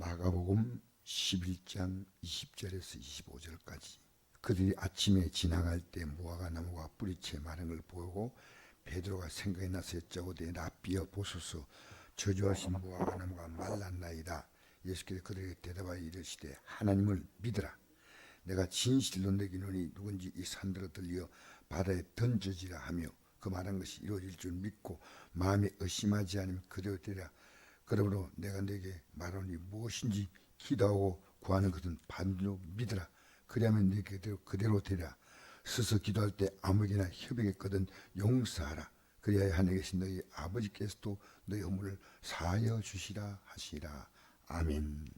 마가복음 11장 20절에서 25절까지 그들이 아침에 지나갈 때 무화과 나무가 뿌리채 마른 걸 보고 베드로가 생각이 나서 여짜오되 랍비여 보소서. 저주하신 무화과 나무가 말랐나이다. 예수께서 그들에게 대답하여 이르시되 하나님을 믿으라. 내가 진실로 내기노니 누군지 이 산들어 들려 바다에 던져지라 하며 그 말한 것이 이루어질 줄 믿고 마음에 의심하지 않으면 그대로 되라 그러므로 내가 내게 말하니 무엇인지 기도하고 구하는 것은 반드로 믿으라 그리하면 내 그대로 그대로 되라 스스 기도할 때 아무에게나 협약했거든 용서하라 그리하여 하늘에 계신 너희 아버지께서도 너희 허물을 사하여 주시라 하시라 아멘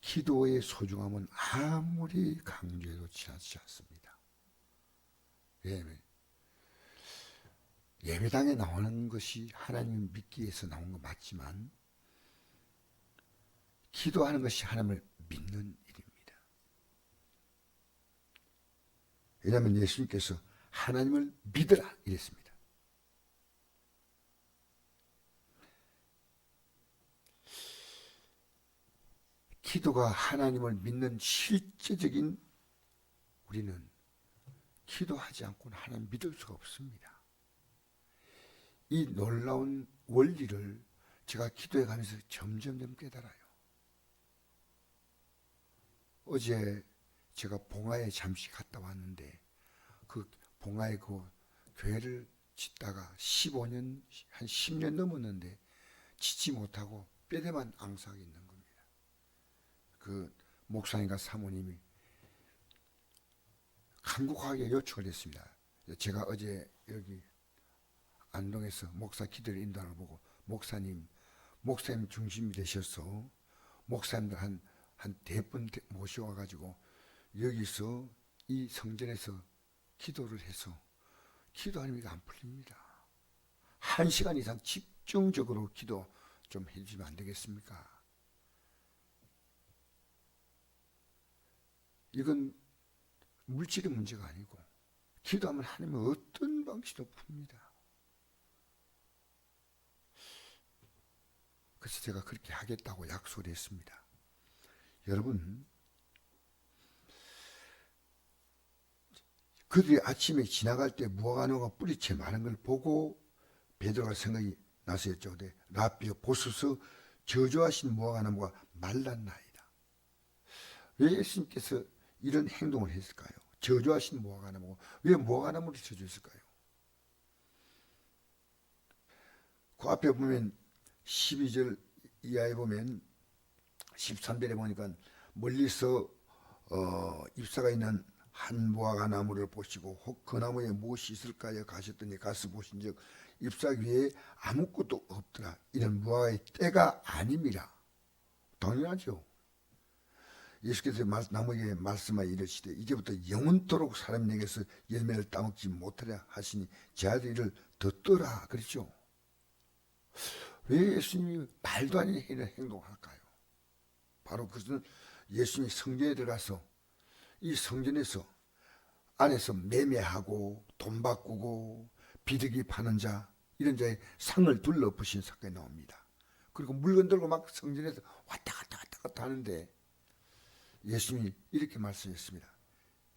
기도의 소중함은 아무리 강조해도 지나치지 않습니다. 예배. 예배당에 나오는 것이 하나님을 믿기 위해서 나온 거 맞지만 기도하는 것이 하나님을 믿는 일입니다. 왜냐하면 예수님께서 하나님을 믿으라 이랬습니다. 기도가 하나님을 믿는 실제적인 우리는 기도하지 않고는 하나님 믿을 수가 없습니다. 이 놀라운 원리를 제가 기도해 가면서 점점점 깨달아요. 어제 제가 봉화에 잠시 갔다 왔는데 그 봉화에 그 교회를 짓다가 15년 한 10년 넘었는데 짓지 못하고 뼈대만 앙상하게 있는 겁니다. 그 목사님과 사모님이 간곡하게 요청을 했습니다. 제가 어제 여기 안동에서 목사 기도를 인도하는 걸 보고 목사님, 목사님 중심이 되셔서 목사님들 한, 한 대분 모셔와가지고 여기서 이 성전에서 기도를 해서 기도하는 게안 풀립니다. 한 시간 이상 집중적으로 기도 좀 해주시면 안 되겠습니까? 이건 물질의 문제가 아니고 기도하면 하나님은 어떤 방식도 풉니다. 그래서 제가 그렇게 하겠다고 약속을 했습니다. 여러분 그들이 아침에 지나갈 때 무화과나무가 뿌리채 많은 걸 보고 베드로가 생각이 나서 여쭤오되 라비어 보소서 저주하신 무화과나무가 말랐나이다. 왜 예수님께서 이런 행동을 했을까요? 저주하신 무화과나무 왜 무화과나무를 저주했을까요? 그 앞에 보면 12절 이하에 보면 13절에 보니까 멀리서 어, 잎사가 있는 한 무화과 나무를 보시고 혹 그 나무에 무엇이 있을까요 가셨더니 가서 보신즉 잎사 위에 아무것도 없더라. 이런 무화과의 때가 아닙니다. 당연하죠. 예수께서 나무에게 말씀하여 이르시되 이제부터 영원토록 사람에게서 열매를 따먹지 못하려 하시니 제 아들을 듣더라. 그랬죠 왜 예수님이 말도 아닌 이런 행동할까요? 바로 그것은 예수님이 성전에 들어가서 이 성전에서 안에서 매매하고 돈 바꾸고 비둘기 파는 자 이런 자의 상을 둘러부신 사건이 나옵니다. 그리고 물건 들고 막 성전에서 왔다 갔다 왔다 갔다 하는데 예수님이 이렇게 말씀했습니다.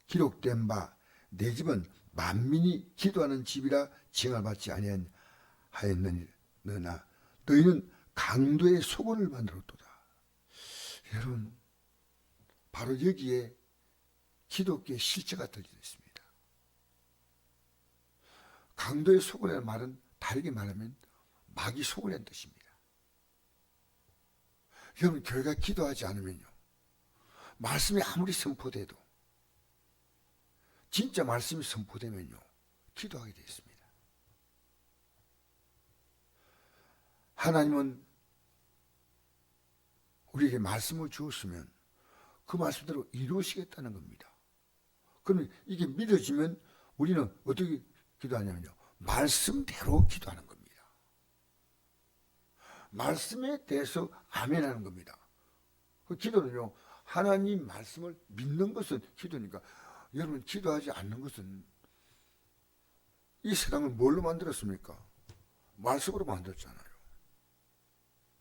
기록된 바 내 집은 만민이 기도하는 집이라 칭을 받지 아니하였느니라 너 희는 강도의 소원을 만들었도다. 여러분 바로 여기에 기독교의 실체가 들려 있습니다. 강도의 소원이라는 말은 다르게 말하면 마귀 소원이라는 뜻입니다. 여러분 교회가 기도하지 않으면요. 말씀이 아무리 선포돼도 진짜 말씀이 선포되면요. 기도하게 되어 있습니다. 하나님은 우리에게 말씀을 주었으면 그 말씀대로 이루시겠다는 겁니다. 그러면 이게 믿어지면 우리는 어떻게 기도하냐면요. 말씀대로 기도하는 겁니다. 말씀에 대해서 아멘하는 겁니다. 그 기도는요. 하나님 말씀을 믿는 것은 기도니까 여러분 기도하지 않는 것은 이 세상을 뭘로 만들었습니까? 말씀으로 만들었잖아요.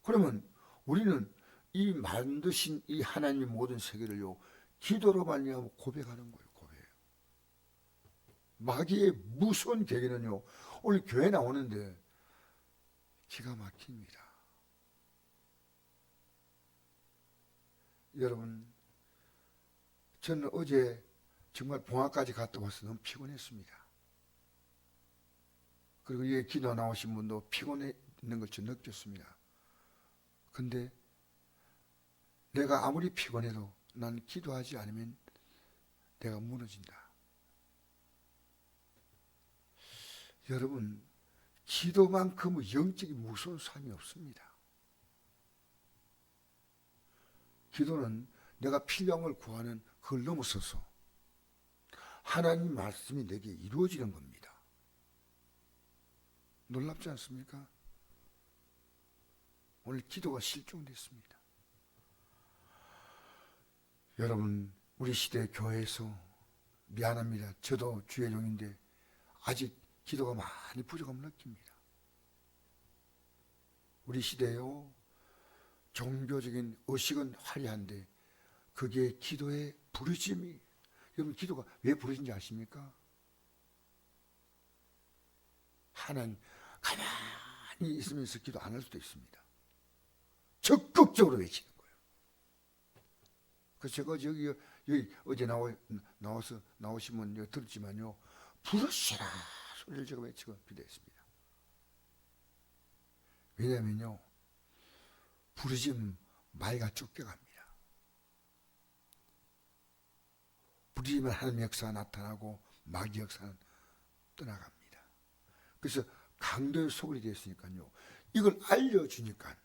그러면 우리는 이 만드신 이 하나님의 모든 세계를요 기도로 말미암아 고백하는 거예요. 고백. 마귀의 무서운 계기는요 오늘 교회 나오는데 기가 막힙니다. 여러분 저는 어제 정말 봉화까지 갔다 와서 너무 피곤했습니다. 그리고 이 기도 나오신 분도 피곤해 있는 걸저 느꼈습니다. 근데 내가 아무리 피곤해도 난 기도하지 않으면 내가 무너진다. 여러분, 기도만큼의 영적인 무서운 삶이 없습니다. 기도는 내가 필요한 걸 구하는 그걸 넘어서서 하나님 말씀이 내게 이루어지는 겁니다. 놀랍지 않습니까? 오늘 기도가 실종됐습니다. 여러분, 우리 시대 교회에서 미안합니다. 저도 주의 종인데 아직 기도가 많이 부족함을 느낍니다. 우리 시대요, 종교적인 의식은 화려한데 그게 기도의 부르짐이 여러분 기도가 왜 부르진지 아십니까? 하나님 가만히 있으면서 기도 안 할 수도 있습니다. 적극적으로 외치는 거예요. 그래서 제가 여기, 여기 어제 나와, 나와서 나오시면 들었지만요. 부르시라 소리를 제가 외치고 기도했습니다. 왜냐면요. 부르짖으면 말가 쫓겨갑니다. 부르짖으면 하나님의 역사가 나타나고 마귀 역사는 떠나갑니다. 그래서 강도의 소굴이 됐으니까요. 이걸 알려주니까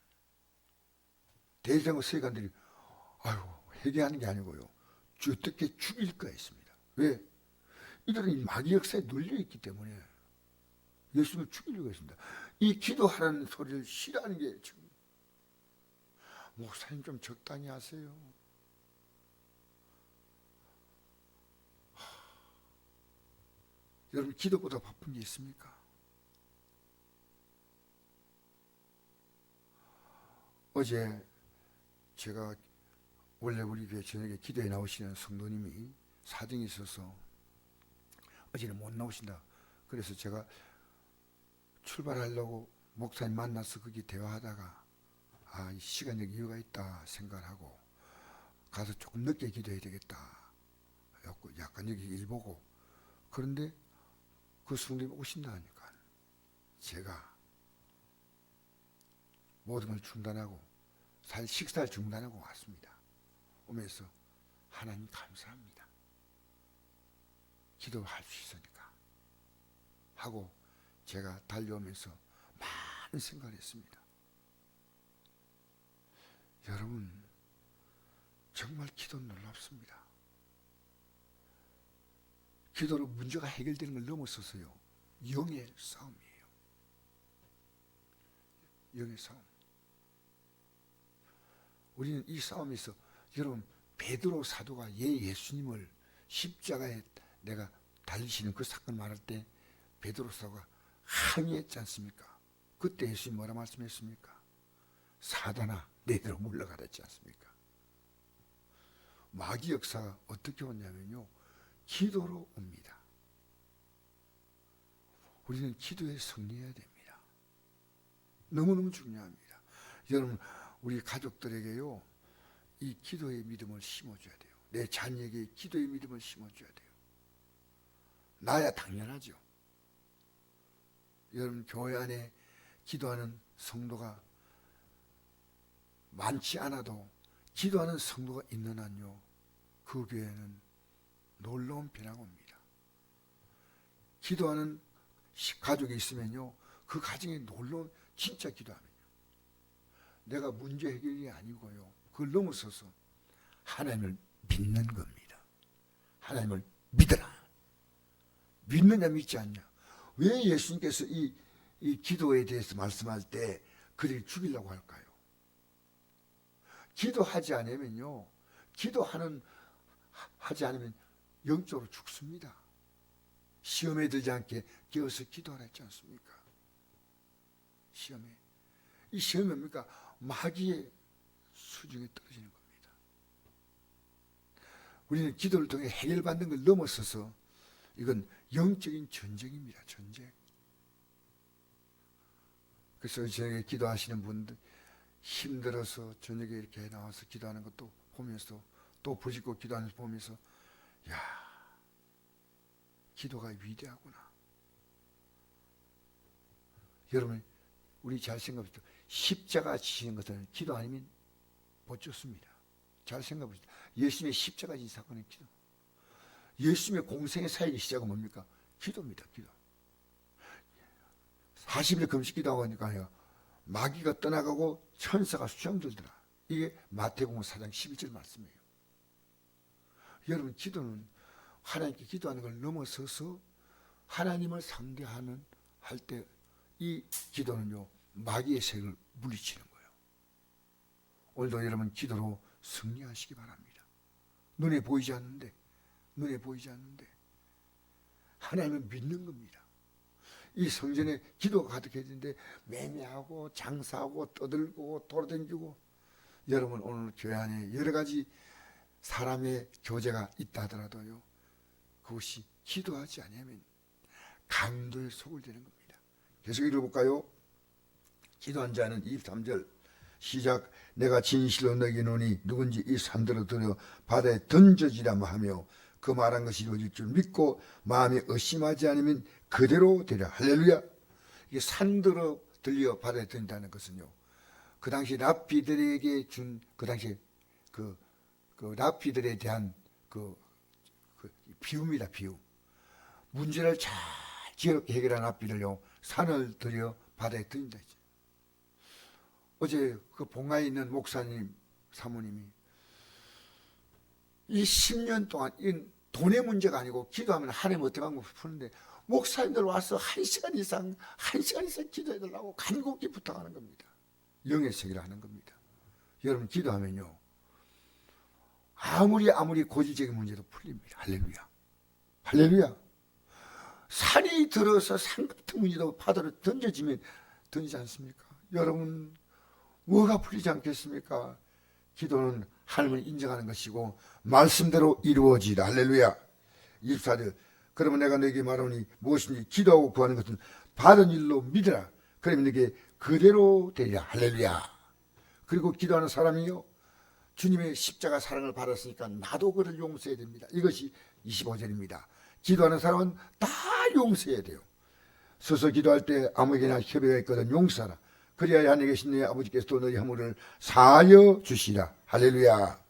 대장의 세관들이 아유 회개하는 게 아니고요. 주 어떻게 죽일까 했습니다. 왜? 이들은 이 마귀 역사에 눌려 있기 때문에 예수님을 죽이려고 했습니다. 이 기도하라는 소리를 싫어하는 게 지금 목사님 좀 적당히 하세요. 하, 여러분 기도보다 바쁜 게 있습니까? 어제 제가 원래 우리 교회 저녁에 기도에 나오시는 성도님이 사정이 있어서 어제는 못 나오신다. 그래서 제가 출발하려고 목사님 만나서 거기 대화하다가 아, 이 시간적 이유가 있다 생각하고 가서 조금 늦게 기도해야 되겠다. 그래갖고 약간 여기 일 보고 그런데 그 성도님 오신다니까 제가 모든 걸 중단하고 살 식사를 중단하고 왔습니다. 오면서 하나님 감사합니다. 기도할 수 있으니까 하고 제가 달려오면서 많은 생각을 했습니다. 여러분 정말 기도는 놀랍습니다. 기도로 문제가 해결되는 걸 넘어서서요 영의 싸움이에요. 영의 싸움. 우리는 이 싸움에서 여러분 베드로 사도가 예 예수님을 십자가에 내가 달리시는 그 사건 말할 때 베드로 사도가 항의했지 않습니까? 그때 예수님 뭐라 말씀했습니까? 사단아 내대로 물러가랬지 않습니까? 마귀 역사가 어떻게 왔냐면요 기도로 옵니다. 우리는 기도에 승리해야 됩니다. 너무너무 중요합니다. 여러분 우리 가족들에게요 이 기도의 믿음을 심어줘야 돼요. 내 자녀에게 기도의 믿음을 심어줘야 돼요. 나야 당연하죠. 여러분 교회 안에 기도하는 성도가 많지 않아도 기도하는 성도가 있는 한요 그 교회는 놀라운 변화가 옵니다. 기도하는 가족이 있으면요 그 가정에 놀라운 진짜 기도하면요 내가 문제 해결이 아니고요 그걸 넘어서서 하나님을 믿는 겁니다. 하나님을 믿어라. 믿느냐 믿지 않냐. 왜 예수님께서 이, 이 기도에 대해서 말씀할 때 그들이 죽이려고 할까요? 기도하지 않으면요. 기도하는 하지 않으면 영적으로 죽습니다. 시험에 들지 않게 깨어서 기도하라 했지 않습니까? 시험에. 이 시험이 뭡니까? 마귀의 수중에 떨어지는 겁니다. 우리는 기도를 통해 해결받는 걸 넘어서서 이건 영적인 전쟁입니다. 전쟁. 그래서 저녁에 기도하시는 분들 힘들어서 저녁에 이렇게 나와서 기도하는 것도 보면서 또 부짓고 기도하는 거 보면서 야 기도가 위대하구나. 여러분 우리 잘 생각해 보세요. 십자가 지시는 것은 기도 아니면 못 줬습니다. 잘 생각해보세요. 예수님의 십자가 지 사건은 기도. 예수님의 공생의 사역의 시작은 뭡니까? 기도입니다. 기도. 40일 금식 기도하고 하니까 마귀가 떠나가고 천사가 수정 들더라. 이게 마태복음 4장 11절 말씀이에요. 여러분 기도는 하나님께 기도하는 걸 넘어서서 하나님을 상대하는 할 때 이 기도는요 마귀의 색을 물리치는 거예요. 오늘도 여러분 기도로 승리하시기 바랍니다. 눈에 보이지 않는데 눈에 보이지 않는데 하나님을 믿는 겁니다. 이 성전에 기도가 가득해지는데 매매하고 장사하고 떠들고 돌아다니고 여러분 오늘 교회 안에 여러 가지 사람의 교제가 있다 하더라도요 그것이 기도하지 아니하면 강도의 속을 되는 겁니다. 계속 읽어볼까요? 기도한 자는 23절. 시작. 내가 진실로 너에게 노니 누군지 이 산들어 들여 바다에 던져지라마 하며 그 말한 것이 이루어질 줄 믿고 마음에 의심하지 않으면 그대로 되려 할렐루야. 이게 산들어 들려 바다에 던진다는 것은요. 그 당시 랍비들에게 준 그 당시 그, 그 랍비들에 대한 그, 그 비유입니다 비유. 문제를 잘 지혜롭게 해결한 랍비를요. 산을 들여 바다에 던진다. 어제 그 봉화에 있는 목사님 사모님이 이 10년 동안 이 돈의 문제가 아니고 기도하면 하나님 어떻게 거 푸는데 목사님들 와서 한 시간 이상 한 시간 이상 기도해 달라고 간곡히 부탁하는 겁니다. 영의 세계를 하는 겁니다. 여러분 기도하면요 아무리 아무리 고질적인 문제도 풀립니다. 할렐루야. 할렐루야. 산이 들어서 산 같은 문제도 파도로 던져지면 던지지 않습니까? 여러분 뭐가 풀리지 않겠습니까? 기도는 하나님을 인정하는 것이고 말씀대로 이루어지다. 할렐루야. 24절 그러면 내가 너에게 말하니 무엇인지 기도하고 구하는 것은 받은 일로 믿으라. 그러면 너에게 그대로 되리라. 할렐루야. 그리고 기도하는 사람이요. 주님의 십자가 사랑을 받았으니까 나도 그를 용서해야 됩니다. 이것이 25절입니다. 기도하는 사람은 다 용서해야 돼요. 서서 기도할 때 아무에게나 협의가 있거든 용서하라. 그리하여 하늘에 계신 너희 아버지께서 또 너희 허물을 사하여 주시라. 할렐루야.